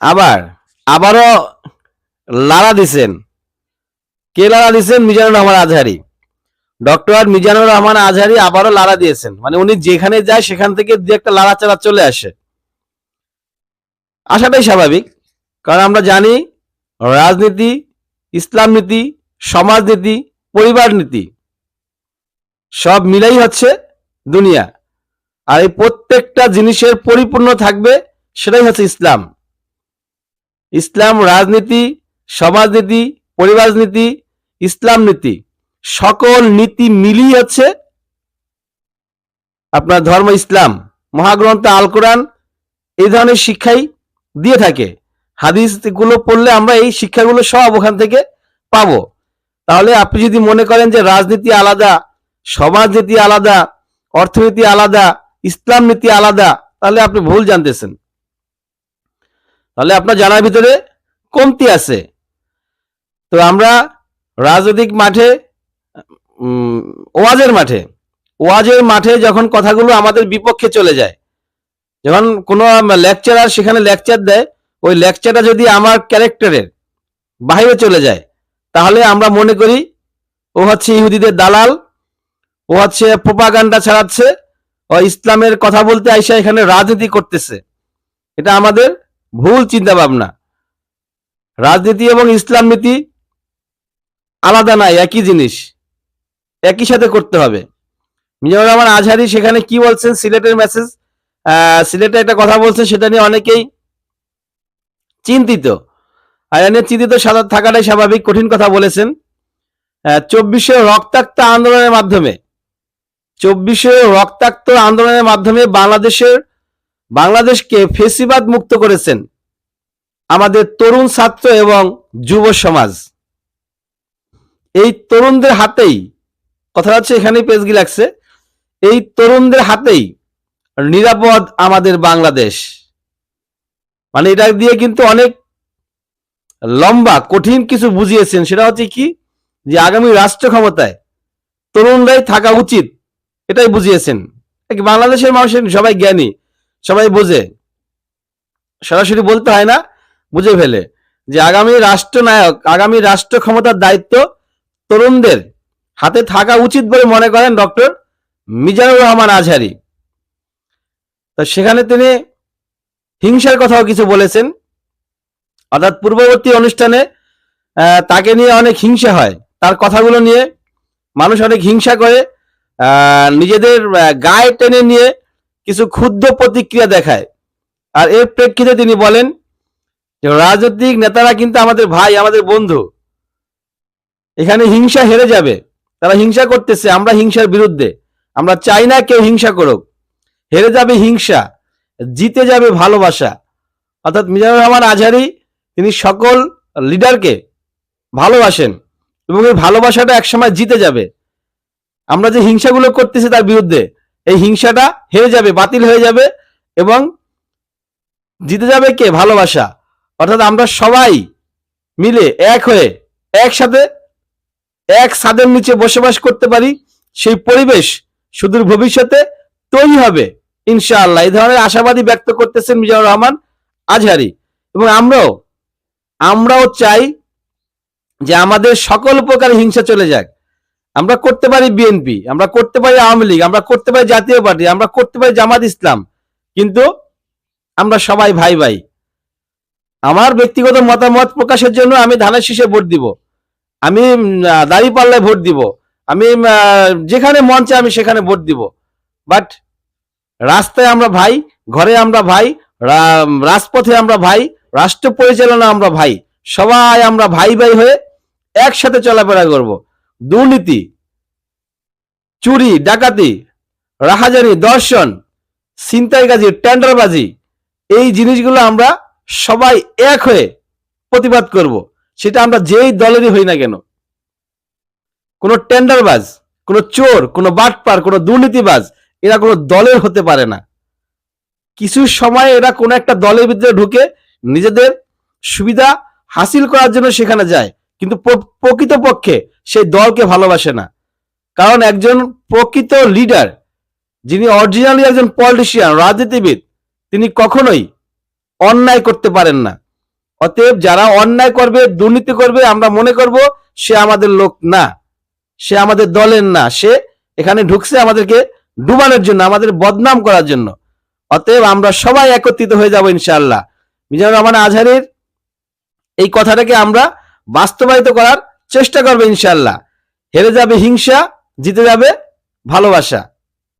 আবার, আবারও লারা দিছেন। কে লারা দিছেন? মিজানুর রহমান আজহারি। ডক্টর মিজানুর রহমান আজহারি আবারও লারা দিয়েছেন। মানে উনি যেখানে যায় সেখান থেকে দু একটা লারা চারা চলে আসে। আসাটাই স্বাভাবিক, কারণ আমরা জানি রাজনীতি, ইসলাম নীতি সমাজনীতি পরিবার নীতি, সব মিলাই হচ্ছে দুনিয়া। আর এই প্রত্যেকটা জিনিসের পরিপূর্ণ থাকবে, সেটাই হচ্ছে ইসলাম। ইসলাম রাজনীতি, সমাজনীতি, পরিবারনীতি, ইসলাম নীতি, সকল নীতি মিলিয়ে হচ্ছে আপনার ধর্ম ইসলাম। মহাগ্রন্থ আল কোরআন এই ধরনের শিক্ষাই দিয়ে থাকে। হাদিসগুলো পড়লে আমরা এই শিক্ষাগুলো সব ওখান থেকে পাব। তাহলে আপনি যদি মনে করেন যে রাজনীতি আলাদা, সমাজনীতি আলাদা, অর্থনীতি আলাদা, ইসলাম নীতি আলাদা, তাহলে আপনি ভুল জানতেছেন। তাহলে আপনার জানার ভিতরে কমতি আছে। তো আমরা রাজনৈতিক মাঠে ওয়াজের মাঠে ওয়াজের মাঠে যখন কথাগুলো আমাদের বিপক্ষে চলে যায়, যখন কোনো লেকচারার সেখানে লেকচার দেয়, ওই লেকচারটা যদি আমার ক্যারেক্টারের বাইরে চলে যায়, তাহলে আমরা মনে করি ও হচ্ছে ইহুদিদের দালাল, ও হচ্ছে প্রোপাগান্ডা ছাড়াচ্ছে, ও ইসলামের কথা বলতে আইসা এখানে রাজনীতি করতেছে। এটা আমাদের ভুল চিন্তা ভাবনা রাজনীতি এবং ইসলাম নীতি আলাদা নাই একই জিনিস। একই সাথে করতে হবে। মিজানুর রহমান আজহারি সেখানে কি বলছেন? সিলেটের মেসেজ সিলেটে একটা কথা বলছেন সেটা নিয়ে অনেকেই চিন্তিত। চিন্তিত সাদা- থাকাটাই স্বাভাবিক, কঠিন কথা বলেছেন। চব্বিশে রক্তাক্ত আন্দোলনের মাধ্যমে, চব্বিশে রক্তাক্ত আন্দোলনের মাধ্যমে বাংলাদেশের বাংলাদেশকে ফেসিবাদ মুক্ত করেছেন আমাদের তরুণ ছাত্র এবং যুব সমাজ। এই তরুণদের হাতেই কথা হচ্ছে এখানেই পেজগি লাগছে, এই তরুণদের হাতেই নিরাপদ আমাদের বাংলাদেশ। মানে এটা দিয়ে কিন্তু অনেক লম্বা, কঠিন কিছু বুঝিয়েছেন। সেটা হচ্ছে কি? যে আগামী রাষ্ট্র ক্ষমতায় তরুণরাই থাকা উচিত, এটাই বুঝিয়েছেন। বাংলাদেশের মানুষের সবাই জ্ঞানী সবাই বোঝে। সরাসরি বলতে হয় না, বুঝে ফেলে যে আগামী রাষ্ট্রনায়ক, আগামী রাষ্ট্র ক্ষমতার দায়িত্ব তরুণদের হাতে থাকা উচিত বলে মনে করেন ডক্টর মিজানুর রহমান আজহারি। তো সেখানে তিনি হিংসার কথাও কিছু বলেছেন। অর্থাৎ পূর্ববর্তী অনুষ্ঠানে তাকে নিয়ে অনেক হিংসা হয়। তার কথাগুলো নিয়ে মানুষ অনেক হিংসা করে নিজেদের গায়ে টেনে নিয়ে কিছু ক্ষুদ্র প্রতিক্রিয়া দেখায়। আর এর প্রেক্ষিতে তিনি বলেন রাজনৈতিক নেতারা কিন্তু আমাদের ভাই, আমাদের বন্ধু। এখানে হিংসা হেরে যাবে। তারা হিংসা করতেছে, আমরা হিংসার বিরুদ্ধে। আমরা চাই না কেউ হিংসা করুক। হেরে যাবে হিংসা, জিতে যাবে ভালোবাসা। অর্থাৎ মিজানুর রহমান আজহারি, তিনি সকল লিডারকে ভালোবাসেন এবং এই ভালোবাসাটা একসময় জিতে যাবে। আমরা যে হিংসাগুলো করতেছি তার বিরুদ্ধে এই হিংসাটা হেরে যাবে, বাতিল হয়ে যাবে এবং জিতে যাবে কে? ভালোবাসা। অর্থাৎ আমরা সবাই মিলে এক হয়ে একসাথে এক ছাদের নিচে বসবাস করতে পারি, সেই পরিবেশ সুদূর ভবিষ্যতে তৈরি হবে, ইনশাআল্লাহ। এই ধরনের আশাবাদী ব্যক্ত করতেছেন মিজানুর রহমান আজহারি। এবং আমরাও আমরাও চাই যে আমাদের সকল প্রকার হিংসা চলে যাক। আমরা করতে পারি বিএনপি আমরা করতে পারি আওয়ামী লীগ, আমরা করতে পারি জাতীয় পার্টি, আমরা করতে পারি জামাত ইসলাম। কিন্তু আমরা সবাই ভাই ভাই। আমার ব্যক্তিগত মতামত প্রকাশের জন্য আমি ধানের শীষে ভোট দিব। আমি দাড়ি পাল্লায় ভোট দিব। আমি যেখানে মঞ্চে আমি সেখানে ভোট দিব। বাট রাস্তায় আমরা ভাই, ঘরে আমরা ভাই রাজপথে আমরা ভাই, রাষ্ট্র পরিচালনা আমরা ভাই। সবাই আমরা ভাই ভাই হয়ে একসাথে চলাফেরা করব। দুর্নীতি, চুরি, ডাকাতি, রাহাজানি, দর্শন, ছিনতাইগাজি, টেন্ডারবাজি, এই জিনিসগুলো আমরা সবাই এক হয়ে প্রতিবাদ করব। সেটা আমরা যেই দলেরই হই না কেন। কোনো টেন্ডারবাজ, কোনো চোর, কোনো বাটপার, কোনো দুর্নীতিবাজ এরা কোনো দলের হতে পারে না। কিছু সময় এরা কোনো একটা দলের ভিতরে ঢুকে নিজেদের সুবিধা হাসিল করার জন্য সেখানে যায়। কিন্তু প্র- প্রকৃতপক্ষে সেই দলকে ভালোবাসে না। কারণ একজন প্রকৃত লিডার যিনি অরিজিনালি একজন পলিটিশিয়ান রাজনীতিবিদ, তিনি কখনোই অন্যায় করতে পারেন না। অতএব যারা অন্যায় করবে, দুর্নীতি করবে, আমরা মনে করব সে আমাদের লোক না, সে আমাদের দলের না, সে এখানে ঢুকছে আমাদেরকে ডুবানোর জন্য, আমাদের বদনাম করার জন্য। অতএব আমরা সবাই একত্রিত হয়ে যাব ইনশাআল্লাহ। মিজানুর রহমান আজহারের এই কথাটাকে আমরা বাস্তবায়িত করার চেষ্টা করবে ইনশাল্লাহ হেরে যাবে হিংসা জিতে যাবে ভালোবাসা।